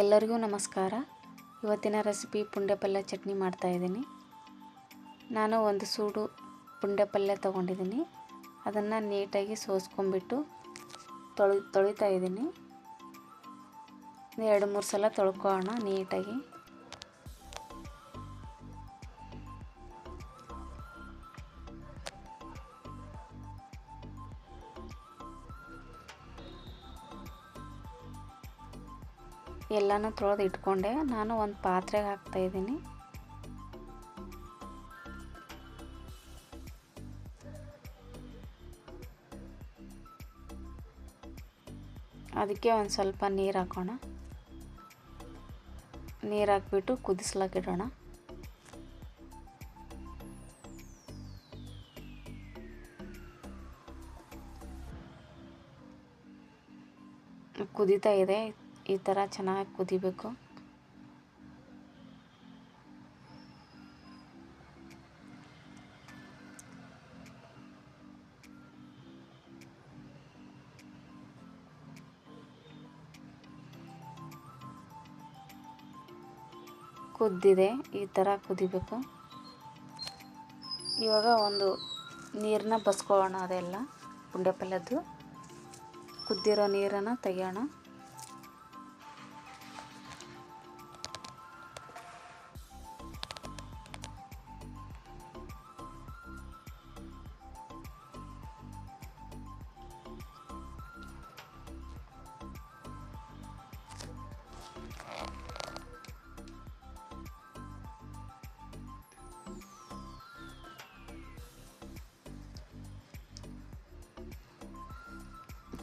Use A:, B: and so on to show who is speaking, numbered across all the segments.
A: ಎಲ್ಲರಿಗೂ ನಮಸ್ಕಾರ. ಇವತ್ತಿನ ರೆಸಿಪಿ ಪುಂಡೆ ಪಲ್ಯ ಚಟ್ನಿ ಮಾಡ್ತಾಯಿದ್ದೀನಿ ನಾನು ಒಂದು ಸೂಡು ಪುಂಡೆ ಪಲ್ಯ ತೊಗೊಂಡಿದ್ದೀನಿ. ಅದನ್ನು ನೀಟಾಗಿ ಸೋಸ್ಕೊಂಡ್ಬಿಟ್ಟು ತೊಳಿ ತೊಳಿತಾಯಿದ್ದೀನಿ ಎರಡು ಮೂರು ಸಲ ತೊಳ್ಕೊಳ್ಳೋಣ ನೀಟಾಗಿ. ಎಲ್ಲನೂ ತೊಳೆದು ಇಟ್ಕೊಂಡೆ. ನಾನು ಒಂದು ಪಾತ್ರೆಗೆ ಹಾಕ್ತಾ ಇದ್ದೀನಿ. ಅದಕ್ಕೆ ಒಂದು ಸ್ವಲ್ಪ ನೀರು ಹಾಕೋಣ. ನೀರು ಹಾಕ್ಬಿಟ್ಟು ಕುದಿಸ್ಲಾಕಿಡೋಣ ಕುದೀತಾ ಇದೆ. ಈ ಥರ ಚೆನ್ನಾಗಿ ಕುದಿಬೇಕು. ಕುದ್ದಿದೆ, ಈ ಥರ ಕುದಿಬೇಕು. ಇವಾಗ ಒಂದು ನೀರನ್ನ ಬಸ್ಕೊಳ್ಳೋಣ ಅದೆಲ್ಲ ಪುಂಡೆ ಪಲ್ಯದ್ದು ಕುದ್ದಿರೋ ನೀರನ್ನು ತೆಗಿಯೋಣ.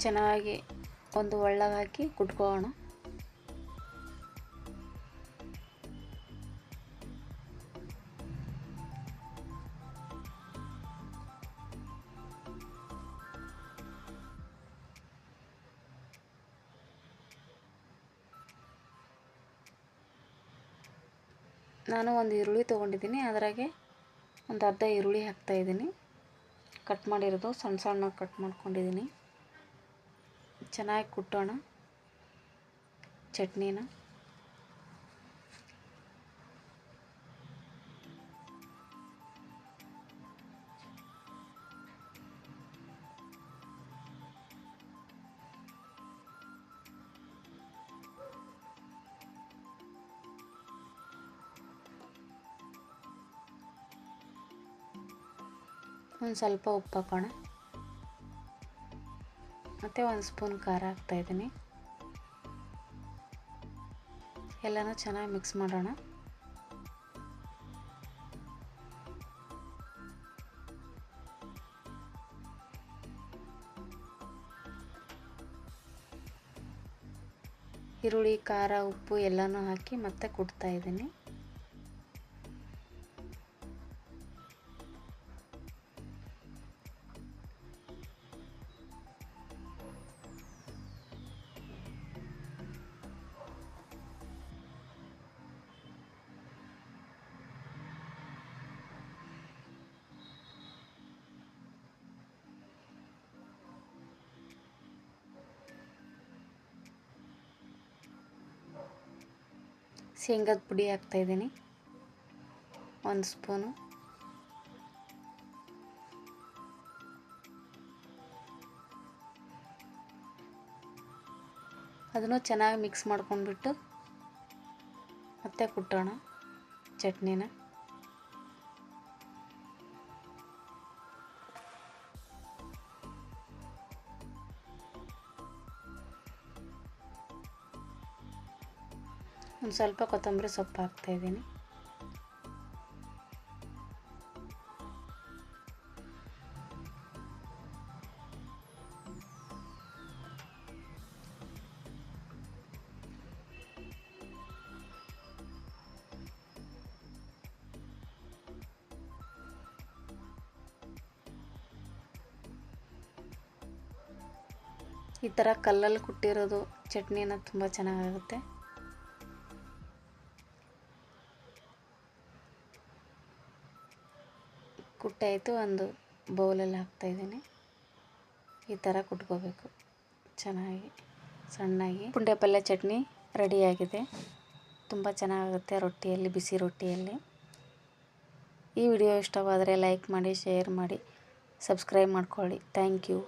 A: ಚೆನ್ನಾಗಿ ಒಂದು ಒಳ್ಳಗೆ ಹಾಕಿ ಕುಟ್ಕೊಳ್ಳೋಣ. ನಾನು ಒಂದು ಈರುಳ್ಳಿ ತೊಗೊಂಡಿದ್ದೀನಿ, ಅದರಾಗೆ ಒಂದು ಅರ್ಧ ಈರುಳ್ಳಿ ಹಾಕ್ತಾಯಿದ್ದೀನಿ ಕಟ್ ಮಾಡಿರೋದು ಸಣ್ಣ ಸಣ್ಣ ಕಟ್ ಮಾಡ್ಕೊಂಡಿದ್ದೀನಿ. ಚೆನ್ನಾಗಿ ಕುಟ್ಟೋಣ. ಚಟ್ನಿನ. ಒಂದು ಸ್ವಲ್ಪ ಉಪ್ಪು ಹಾಕೋಣ. ಮತ್ತು ಒಂದು ಸ್ಪೂನ್ ಖಾರ ಹಾಕ್ತಾಯಿದ್ದೀನಿ ಎಲ್ಲನೂ ಚೆನ್ನಾಗಿ ಮಿಕ್ಸ್ ಮಾಡೋಣ. ಈರುಳ್ಳಿ, ಖಾರ, ಉಪ್ಪು ಎಲ್ಲನೂ ಹಾಕಿ ಮತ್ತೆ ಕುಡ್ತಾಯಿದ್ದೀನಿ ಶೇಂಗದ ಪುಡಿ ಹಾಕ್ತಾಯಿದ್ದೀನಿ ಒಂದು ಸ್ಪೂನು. ಅದನ್ನು ಚೆನ್ನಾಗಿ ಮಿಕ್ಸ್ ಮಾಡ್ಕೊಂಡ್ಬಿಟ್ಟು ಮತ್ತೆ ಕುಟ್ಟೋಣ ಚಟ್ನಿನ. ಒಂದು ಸ್ವಲ್ಪ ಕೊತ್ತಂಬರಿ ಸೊಪ್ಪು ಹಾಕ್ತಾಯಿದ್ದೀನಿ ಈ ಥರ ಕಲ್ಲಲ್ಲಿ ಕುಟ್ಟಿರೋದು ಚಟ್ನಿನ ತುಂಬ ಚೆನ್ನಾಗಾಗುತ್ತೆ. ಕುಟ್ಟಾಯಿತು ಒಂದು ಬೌಲಲ್ಲಿ ಹಾಕ್ತಾಯಿದ್ದೀನಿ ಈ ಥರ ಕುಟ್ಕೋಬೇಕು. ಚೆನ್ನಾಗಿ, ಸಣ್ಣಾಗಿ. ಪುಂಡೆ ಪಲ್ಯ ಚಟ್ನಿ ರೆಡಿಯಾಗಿದೆ. ತುಂಬ ಚೆನ್ನಾಗುತ್ತೆ ರೊಟ್ಟಿಯಲ್ಲಿ, ಬಿಸಿ ರೊಟ್ಟಿಯಲ್ಲಿ. ಈ ವಿಡಿಯೋ ಇಷ್ಟವಾದರೆ ಲೈಕ್ ಮಾಡಿ, ಶೇರ್ ಮಾಡಿ, ಸಬ್ಸ್ಕ್ರೈಬ್ ಮಾಡ್ಕೊಳ್ಳಿ. Thank you.